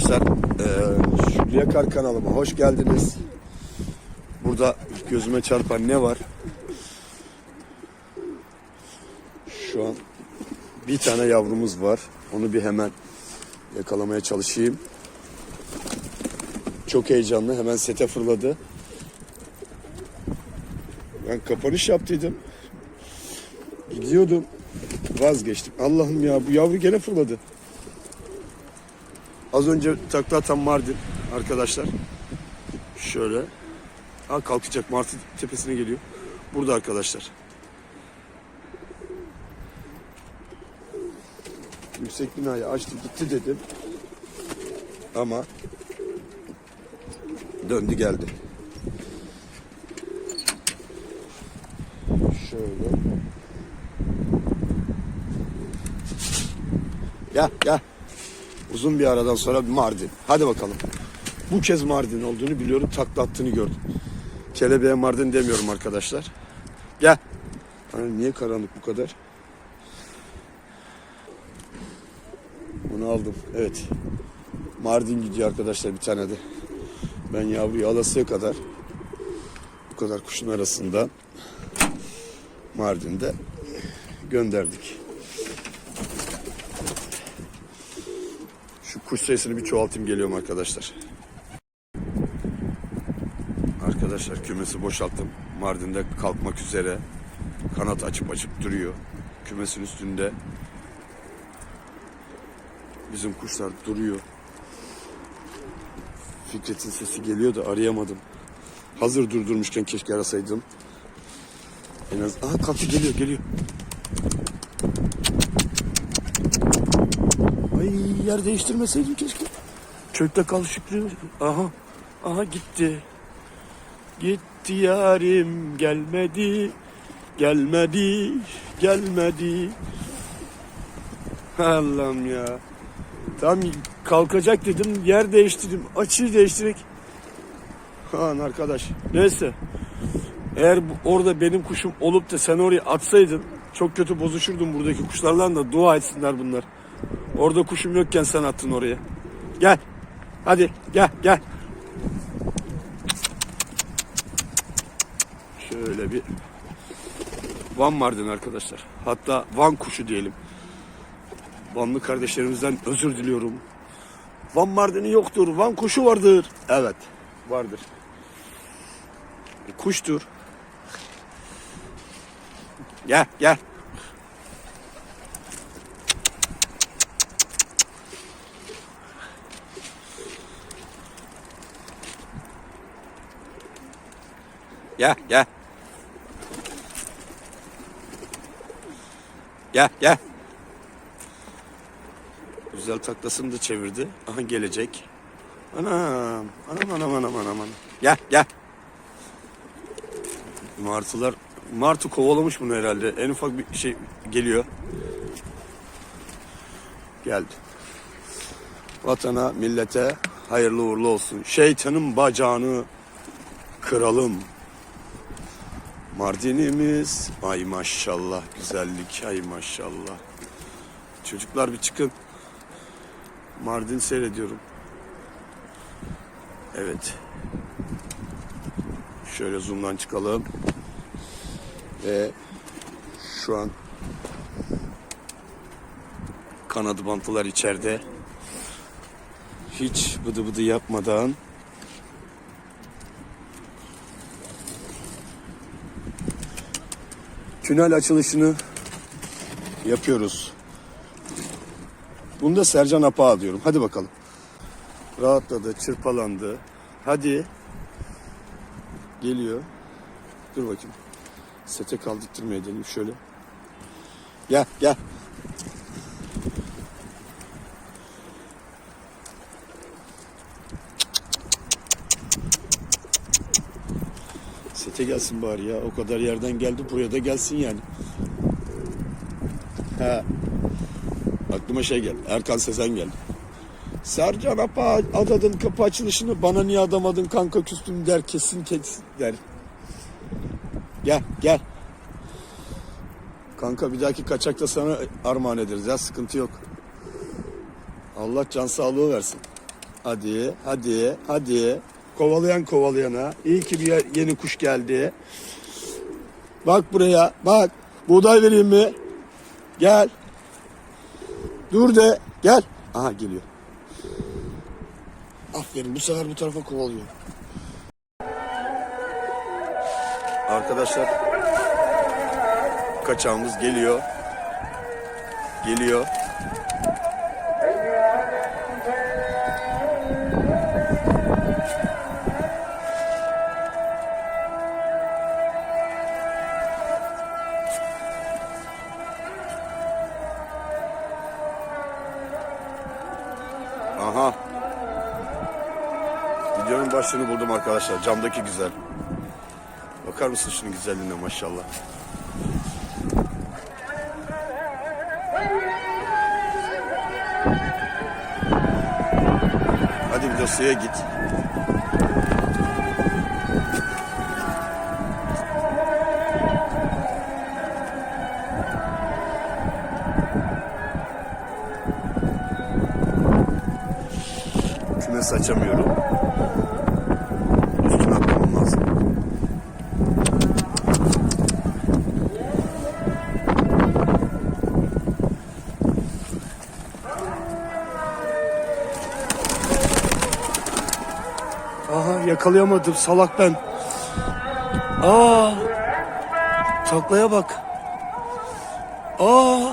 arkadaşlar. Ee, Şükrü Yakar kanalıma hoş geldiniz. Burada gözüme çarpan ne var? Şu an bir tane yavrumuz var. Onu bir hemen yakalamaya çalışayım. Çok heyecanlı. Hemen sete fırladı. Ben kapanış yaptıydım. Gidiyordum. Vazgeçtim. Allah'ım ya bu yavru gene fırladı. Az önce takla atan Mardin arkadaşlar. Şöyle. Ha kalkacak Martı tepesine geliyor. Burada arkadaşlar. Yüksek binayı açtı gitti dedim. Ama döndü geldi. Şöyle. Gel gel. Uzun bir aradan sonra Mardin. Hadi bakalım. Bu kez Mardin olduğunu biliyorum. Takla attığını gördüm. Kelebeğe Mardin demiyorum arkadaşlar. Gel. Hani niye karanlık bu kadar? Bunu aldım. Evet. Mardin gidiyor arkadaşlar bir tane de. Ben yavruyu alasıya kadar bu kadar kuşun arasında Mardin'de gönderdik. Şu kuş sayısını bir çoğaltayım geliyorum arkadaşlar. Arkadaşlar kümesi boşalttım. Mardin'de kalkmak üzere. Kanat açıp açıp duruyor. Kümesin üstünde bizim kuşlar duruyor. Fikret'in sesi geliyor da arayamadım. Hazır durdurmuşken keşke arasaydım. En az... Aha kalktı geliyor geliyor. Ay yer değiştirmeseydim keşke. Kökte kal Şükrü. Aha. Aha gitti. Gitti yarim gelmedi. Gelmedi. Gelmedi. Allah'ım ya. Tam kalkacak dedim. Yer değiştirdim. Açıyı değiştirdik. Han arkadaş. Neyse. Eğer orada benim kuşum olup da sen oraya atsaydın çok kötü bozuşurdum buradaki kuşlarla da dua etsinler bunlar. Orada kuşum yokken sen attın oraya. Gel. Hadi gel gel. Şöyle bir Van Mardin arkadaşlar. Hatta Van kuşu diyelim. Vanlı kardeşlerimizden özür diliyorum. Van Mardin'i yoktur. Van kuşu vardır. Evet. Vardır. Kuştur. Gel gel. Gel gel. Gel gel. Güzel taklasını da çevirdi. Aha gelecek. Anam. Anam anam anam anam. Gel gel. Martılar Martı kovalamış bunu herhalde. En ufak bir şey geliyor. Geldi. Vatana, millete hayırlı uğurlu olsun. Şeytanın bacağını kıralım. Mardinimiz. Ay maşallah güzellik. Ay maşallah. Çocuklar bir çıkın. Mardin seyrediyorum. Evet. Şöyle zoom'dan çıkalım. Ve şu an kanadı bantılar içeride. Hiç bıdı bıdı yapmadan tünel açılışını yapıyoruz. Bunu da Sercan Apa diyorum. Hadi bakalım. Rahatladı, çırpalandı. Hadi. Geliyor. Dur bakayım. Sete kaldırtırmaya edelim şöyle. Gel gel. Sete gelsin bari ya. O kadar yerden geldi buraya da gelsin yani. Ha. Aklıma şey geldi. Erkan Sezen geldi. Sercan Apa adadın kapı açılışını bana niye adamadın kanka küstüm der kesin kesin der. Gel gel. Kanka bir dahaki kaçakta sana armağan ederiz ya sıkıntı yok. Allah can sağlığı versin. Hadi, hadi, hadi. Kovalayan kovalayana. İyi ki bir yeni kuş geldi. Bak buraya, bak. Buğday vereyim mi? Gel. Dur de, gel. Aha geliyor. Aferin, bu sefer bu tarafa kovalıyor. Arkadaşlar, kaçağımız geliyor. Geliyor. Aha. Videonun başlığını buldum arkadaşlar. Camdaki güzel. Bakar mısın şunun güzelliğine maşallah. Hadi bir de suya git. Kümes açamıyorum. Üstüne atlamam lazım. Aha yakalayamadım salak ben. Aa. Taklaya bak. Aa.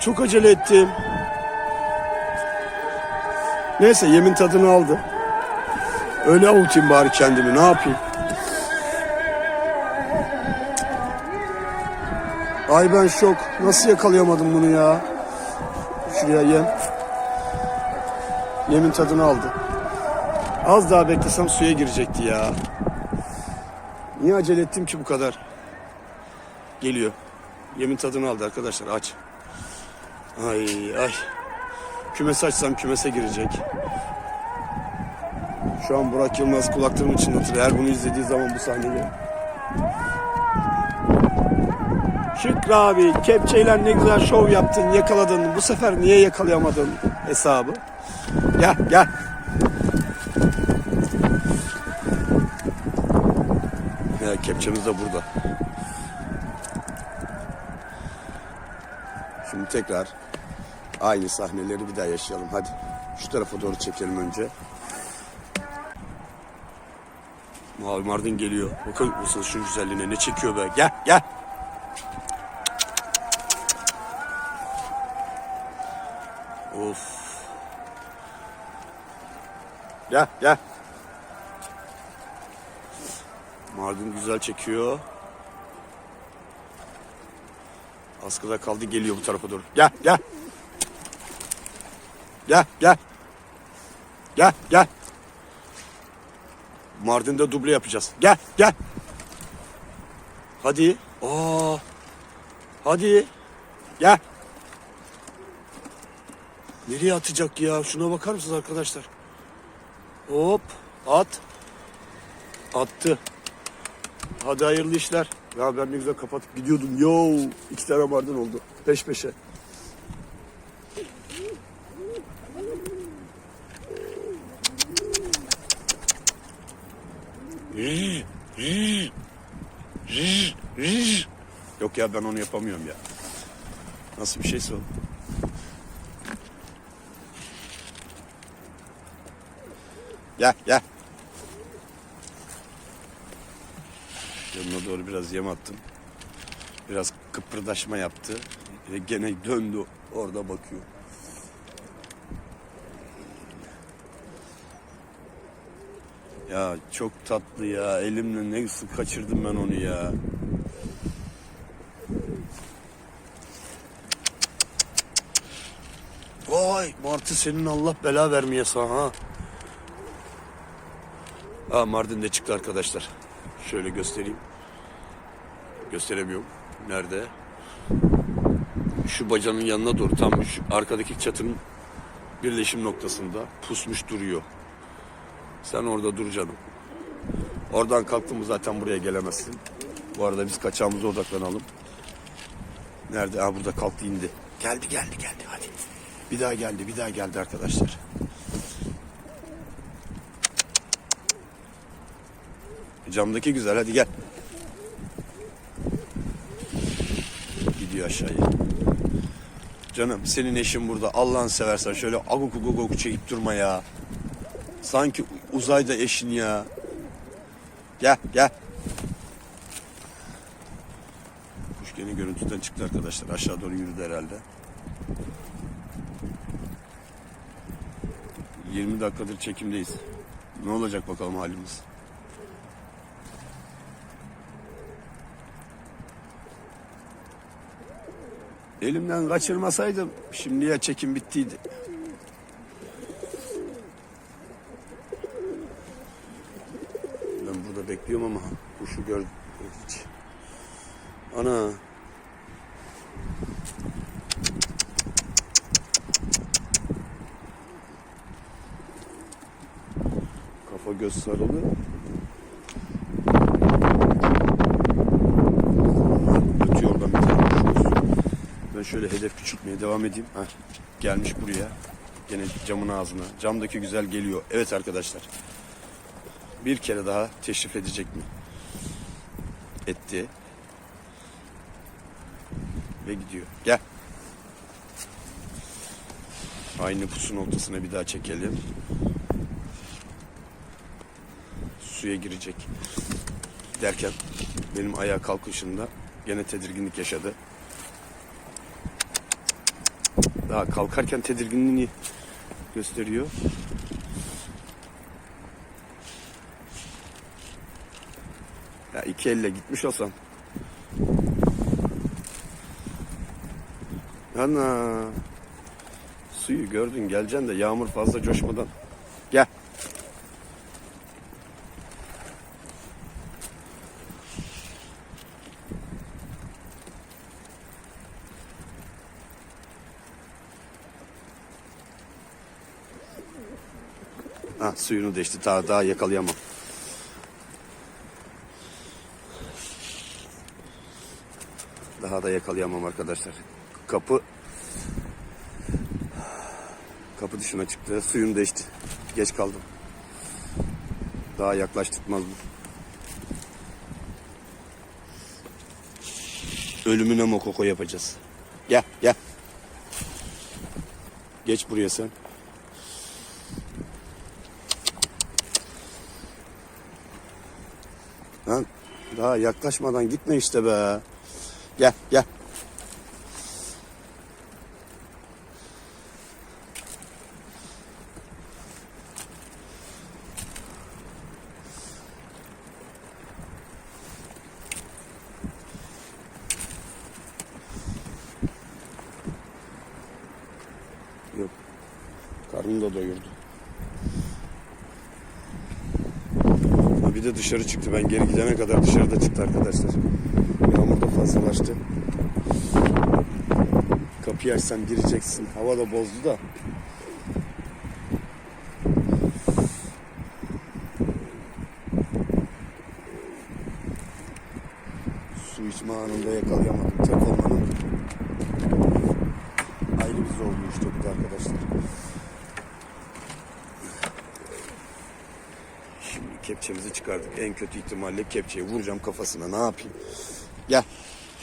Çok acele ettim. Neyse yemin tadını aldı. Öyle avutayım bari kendimi ne yapayım. Ay ben şok. Nasıl yakalayamadım bunu ya? Şuraya yem. Yemin tadını aldı. Az daha beklesem suya girecekti ya. Niye acele ettim ki bu kadar? Geliyor. Yemin tadını aldı arkadaşlar aç. Ay ay. Kümes açsam kümese girecek. Şu an Burak Yılmaz kulaklarımı çınlatır. Eğer bunu izlediği zaman bu sahneyi. Şükrü abi kepçeyle ne güzel şov yaptın yakaladın. Bu sefer niye yakalayamadın hesabı? Gel gel. Ya kepçemiz de burada. Şimdi tekrar aynı sahneleri bir daha yaşayalım. Hadi şu tarafa doğru çekelim önce. Mavi Mardin geliyor. Bakın mısınız şu güzelliğine ne çekiyor be. Gel gel. Of. Gel gel. Mardin güzel çekiyor. Askıda kaldı geliyor bu tarafa doğru. Gel gel. Gel gel. Gel gel. Mardin'de duble yapacağız. Gel gel. Hadi. Aa. Hadi. Gel. Nereye atacak ya? Şuna bakar mısınız arkadaşlar? Hop. At. Attı. Hadi hayırlı işler. Ya ben ne güzel kapatıp gidiyordum. Yo, iki tane mardin oldu. Peş peşe. Yok ya ben onu yapamıyorum ya. Nasıl bir şeyse o. Gel gel. Yanına doğru biraz yem attım. Biraz kıpırdaşma yaptı. Ve gene döndü orada bakıyor. Ya çok tatlı ya. Elimle ne sık kaçırdım ben onu ya. Vay Martı senin Allah bela vermeye sana ha. Aa Mardin de çıktı arkadaşlar. Şöyle göstereyim. Gösteremiyorum. Nerede? Şu bacanın yanına doğru tam şu arkadaki çatının birleşim noktasında pusmuş duruyor. Sen orada dur canım. Oradan kalktın mı zaten buraya gelemezsin. Bu arada biz kaçağımıza odaklanalım. Nerede? Ha burada kalktı indi. Geldi geldi geldi hadi. Bir daha geldi bir daha geldi arkadaşlar. Camdaki güzel hadi gel. Gidiyor aşağıya. Canım senin eşin burada Allah'ın seversen şöyle aguk aguk aguk çekip durma ya. Sanki uzayda eşin ya. Gel gel. Kuş gene görüntüden çıktı arkadaşlar. Aşağı doğru yürüdü herhalde. 20 dakikadır çekimdeyiz. Ne olacak bakalım halimiz. Elimden kaçırmasaydım şimdiye çekim bittiydi. Ben bekliyorum ama kuşu gördüm hiç. Ana. Kafa göz sarılı. Ötüyor oradan bir tane. Ben şöyle hedef küçültmeye devam edeyim. Heh, gelmiş buraya. Gene camın ağzına. Camdaki güzel geliyor. Evet arkadaşlar. Bir kere daha teşrif edecek mi? Etti. Ve gidiyor. Gel. Aynı pusu noktasına bir daha çekelim. Suya girecek. Derken benim ayağa kalkışımda gene tedirginlik yaşadı. Daha kalkarken tedirginliğini gösteriyor. İki gitmiş olsam. Ana. Suyu gördün geleceksin de yağmur fazla coşmadan. Gel. Ha suyunu değişti. Daha daha yakalayamam. Daha da yakalayamam arkadaşlar. Kapı kapı dışına çıktı. Suyunu değişti. Geç kaldım. Daha yaklaştırmaz bu. Ölümüne mokoko yapacağız. Gel gel. Geç buraya sen. Lan daha yaklaşmadan gitme işte be. Gel gel. Yok. Karnını da doyurdu. Bir de dışarı çıktı. Ben geri gidene kadar dışarıda çıktı arkadaşlar. Fazlalaştı. Kapıyı açsam gireceksin. Hava da bozdu da. Su içme anında yakalayamadım. Tek olmanın ayrı bir zorluğu işte bu da arkadaşlar. Kepçemizi çıkardık. En kötü ihtimalle kepçeyi vuracağım kafasına. Ne yapayım? Gel.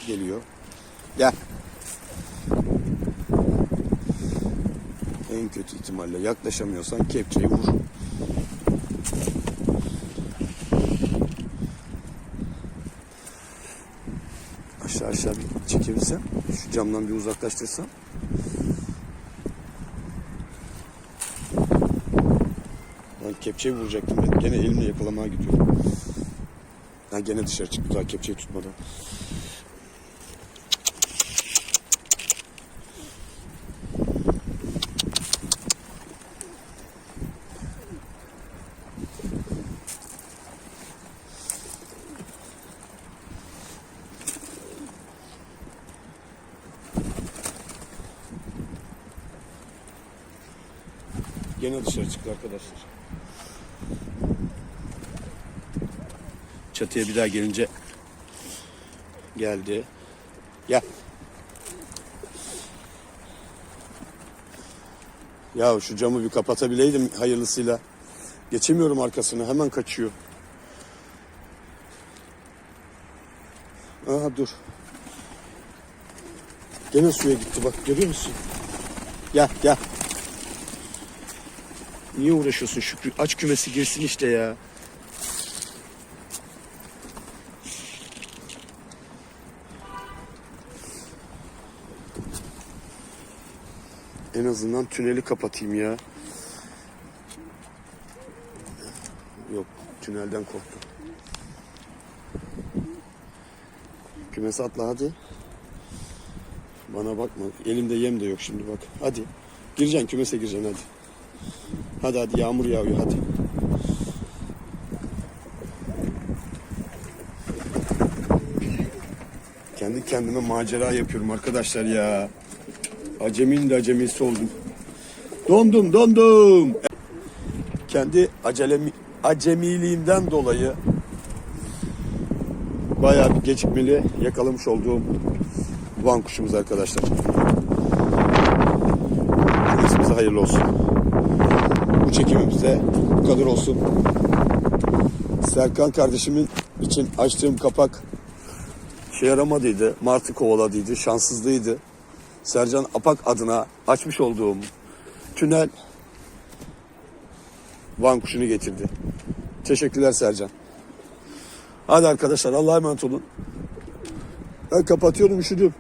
Geliyor. Gel. En kötü ihtimalle yaklaşamıyorsan kepçeyi vur. Aşağı aşağı bir çekebilsem. Şu camdan bir uzaklaştırsam. Lan kepçeyi vuracaktım ben. Gene elimle yakalamaya gidiyorum. Ha gene dışarı çıktı daha kepçeyi tutmadan. Gene dışarı çıktı arkadaşlar. Çatıya bir daha gelince geldi. Gel. Ya şu camı bir kapatabileydim hayırlısıyla. Geçemiyorum arkasını hemen kaçıyor. Aha dur. Gene suya gitti bak görüyor musun? Gel gel. Niye uğraşıyorsun Şükrü? Aç kümesi girsin işte ya. Azından tüneli kapatayım ya. Yok tünelden korktum. Kümese atla hadi. Bana bakma. Elimde yem de yok şimdi bak. Hadi. Gireceksin kümese gireceksin hadi. Hadi hadi yağmur yağıyor hadi. Kendi kendime macera yapıyorum arkadaşlar ya. Acemin de acemisi oldum. Dondum dondum. Kendi acelemi, acemiliğimden dolayı bayağı bir gecikmeli yakalamış olduğum Van kuşumuz arkadaşlar. Kısmımıza hayırlı olsun. Bu çekimimizde bu kadar olsun. Serkan kardeşimin için açtığım kapak şey yaramadıydı. Martı kovaladıydı. Şanssızlığıydı. Sercan Apak adına açmış olduğum tünel Van kuşunu getirdi. Teşekkürler Sercan. Hadi arkadaşlar Allah'a emanet olun. Ben kapatıyorum üşüdüm.